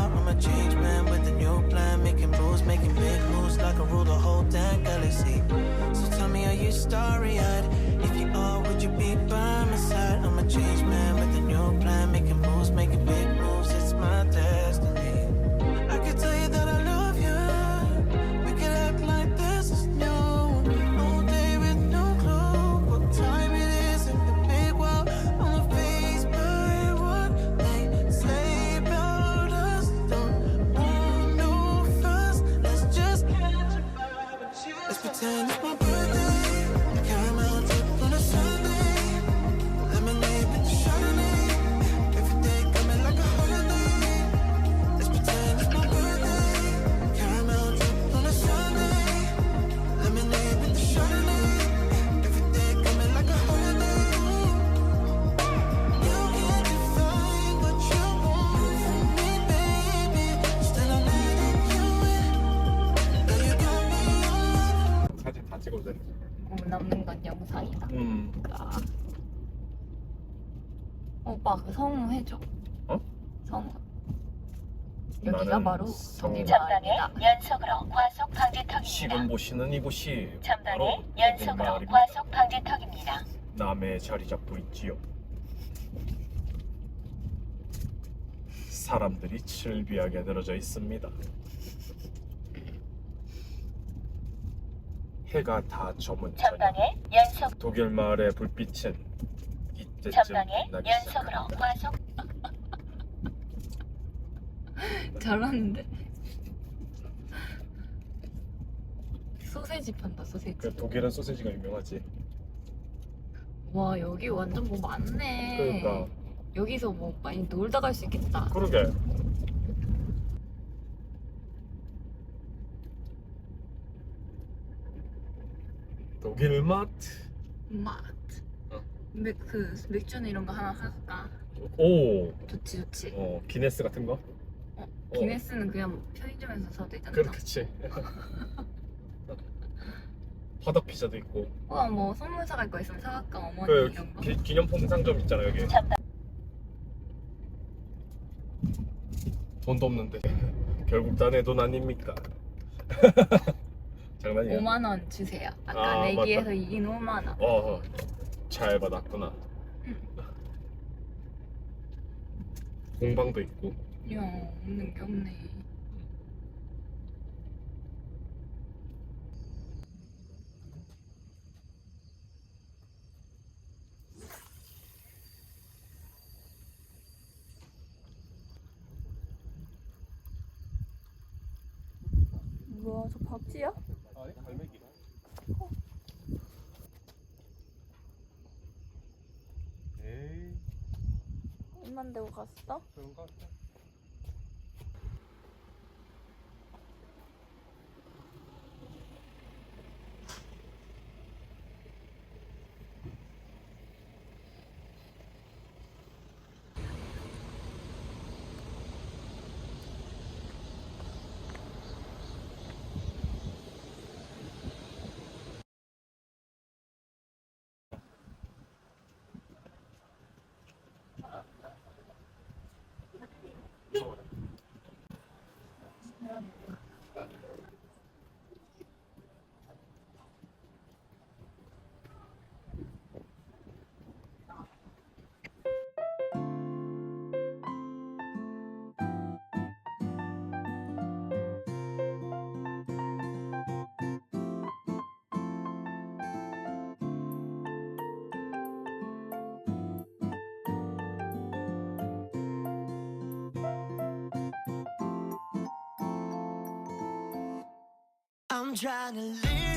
out. I'm a change man with a new plan. Making moves, making big moves like I rule the whole damn galaxy. So tell me, are you starry eyed? If you are, would you be by my side? I'm a change man. 오빠 그 성우 해줘. 어? 성우. 여기가 나는 바로 성우. 전방에 마을이다. 연속으로 과속 지금 방지턱입니다. 보시는 이곳이 전방에 바로 연속으로 마을입니다. 과속 방지턱입니다. 남해 자리 잡고 있지요. 사람들이 즐비하게 늘어져 있습니다. 해가 다 저문 저녁. 전방에 연속 독일 마을의 불빛은 전방에 연속으로. 과속 잘하는데. 소세지 판다 소세지. 그 독일은 소세지가 유명하지. 와 여기 완전 뭐 많네. 그러니까 여기서 뭐 많이 놀다 갈 수 있겠다. 그러게. 독일 마트. 마 트. 어. 근데 그 맥주는 이런 거 하나 살까? 오, 좋지 좋지. 어 기네스 같은 거? 어, 기네스는 그냥 편의점에서 사도 되잖아. 그렇겠지. 화덕 피자도 있고. 우와 뭐 선물 사갈 거 있으면 사갈까 어머니 그 이런 거. 기, 기념품 상점 있잖아 여기. 돈도 없는데 결국 다 내 돈 아닙니까? 장난이야. 5만 원 주세요. 아까 아, 내기에서 맞다. 이긴 5만 원. 어, 잘 받았구나. 응. 공방도 있고. 야 없는 게 없네. 뭐야 저 박쥐야? 아니 갈매기. 에이 대고 갔어? 거같 I'm trying to live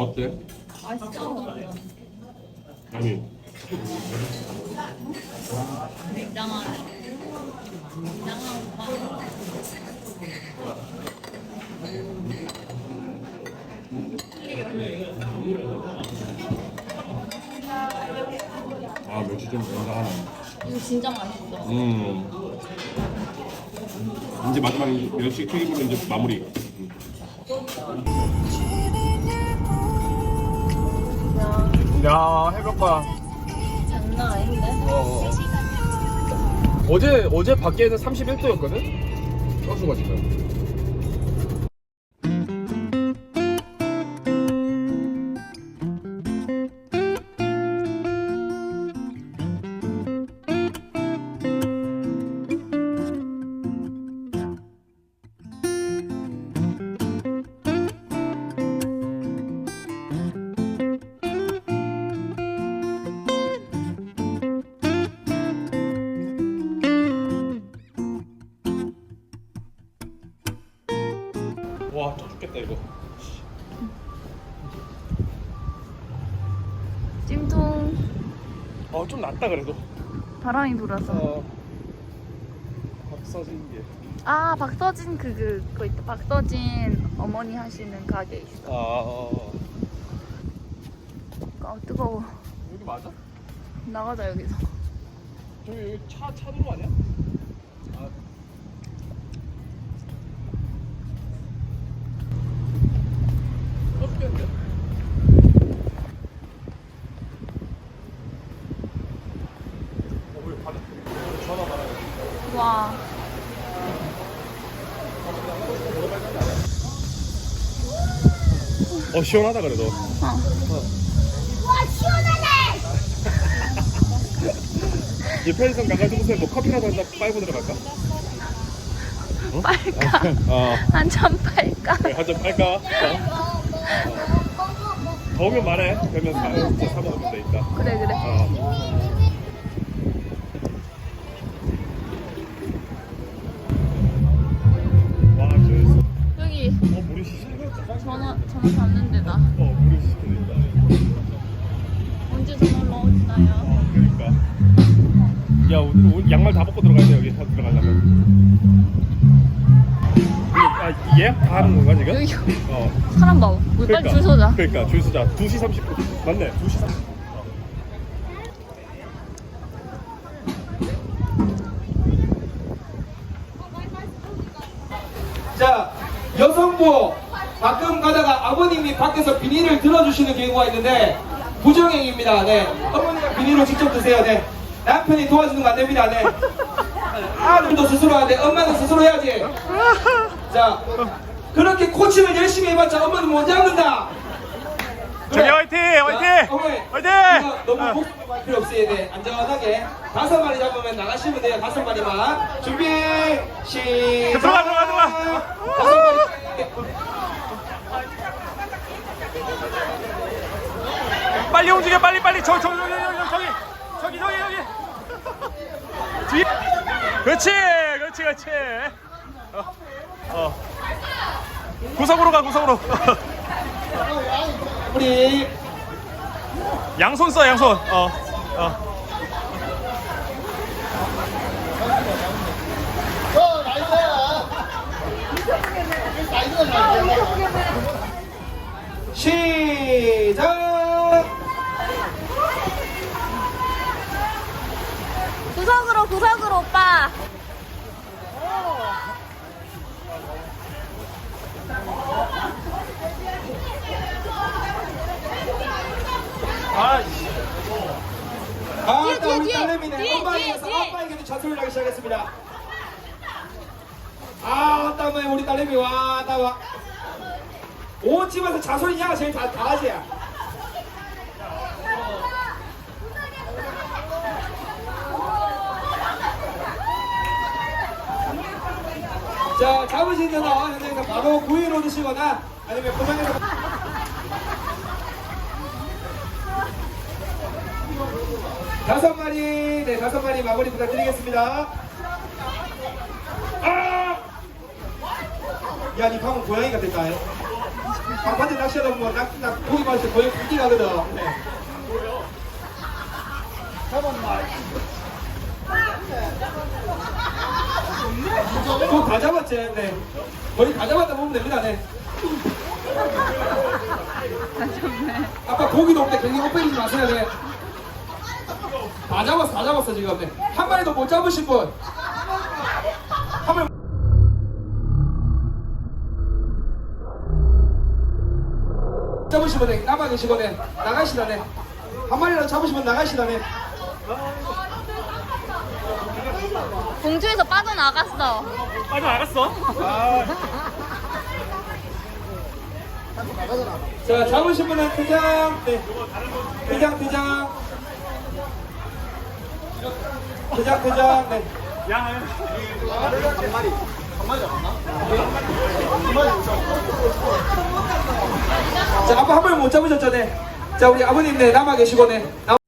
어때? 맛있어. 아니 오빠. 아 멸치 좀 건강하네 이거 진짜 맛있어. 음 이제 마지막 멸치 튀김으로 이제 마무리 야 해변가 장난 아닌데? 어, 어제 어제 밖에는 31도였거든. 떠수가 지금. 좀 낫다 그래도. 바람이 불어서. 어. 박서진 게. 아 박서진 그, 그 그거 있다. 박서진 어머니 하시는 가게 있어. 아, 어. 아 뜨거워. 여기 맞아? 나가자 여기서. 저기 여기 차 차도로 아니야? 아. 쪄 죽겠는데? 어, 왜 받아? 전화 받아야 와. 어 시원하다 그래도. 어. 이제 편의점 가가지고 무슨 뭐 커피라도 한잔 빨고 들어갈까? 빨까. 어. 한참 빨까. 그래, 한잔 빨까? 어. 어. 더우면 말해. 그러면 사, 이제 사 먹으면 되니까. 그래 그래. 어. 전화 받는 데다. 어. 언제 전화 넣었나요? 어, 그러니까. 야, 우리, 우리 양말 다 벗고 들어가야 돼, 여기 다 들어가려면. 아, 예약 다 하는 건가, 지금? 여기 어. 사람 봐. 우리 빨리 줄 서자. 그러니까 줄 서자. 2시 30분. 맞네. 2시 30분. 자, 여성부 가끔 가다가 아버님이 밖에서 비닐을 들어주시는 경우가 있는데 부정행위입니다. 네. 어머니가 비닐을 직접 드세요. 네. 남편이 도와주는 거 안 됩니다. 네. 아들도 스스로 하는데 엄마는 스스로 해야지. 자, 그렇게 코칭을 열심히 해봤자 엄마는 못 잡는다. 저기 화이팅! 화이팅! 어머니, 화이팅! 이거 너무 목소리 할 필요 없어요. 네. 안전하게 다섯 마리 잡으면 나가시면 돼요. 다섯 마리만. 준비, 시작. 들어가, 들어가, 들어가. 다섯 마리. 빨리 움직여 빨리 빨리. 저 저기 저기 저기 저기 저기 저기 저기. 뒤. 그렇지 그렇지 그렇지. 어, 어. 구석으로 가 구석으로. 우리 양손 써 양손. 어, 어. 시작. 구석으로 구석으로 오빠. 아, 아, 뒤에, 우리 뒤에. 딸내미네. 뒤에, 엄마에게서 뒤에, 뒤에. 아빠에게도 자소를 하기 시작했습니다. 아, 땀에 우리 딸내미 와, 나 와. 온 집에서 자소리냐가 제일 다 강아지야. 자, 잡으신 데는 현장에서 바로 구이로 드시거나 아니면 포장해서 다섯 마리, 네, 다섯 마리 마무리 부탁드리겠습니다. 아! 야, 니 방금 고양이가 됐다. 해. 강바지 낚시하다 보면 낚, 낚, 고기 맛이 거의 굵기 가거든. 네. 꼭다 잡았 지? 네. 다 잡았다 보면 됩니다. 네. 아까 고기도 없는데 괜히 헛배리지 마세요. 네. 다 잡았어, 다 잡았어 지금. 네. 한 마리도 못 잡으신 분. 잡으시면 네. 남아 계시고 네. 나가시다 네. 한 마리라도 잡으시면 나가시다 네. 공주에서 빠져나갔어. 빠져 나갔어? 아, 자, 잡으신 분은 퇴장. 네. 퇴장, 퇴장. 퇴장, 퇴장. 네. 야, 자, 아빠 한 마리 못 잡으셨죠, 네. 자, 우리 아버님, 네, 남아 계시고, 네.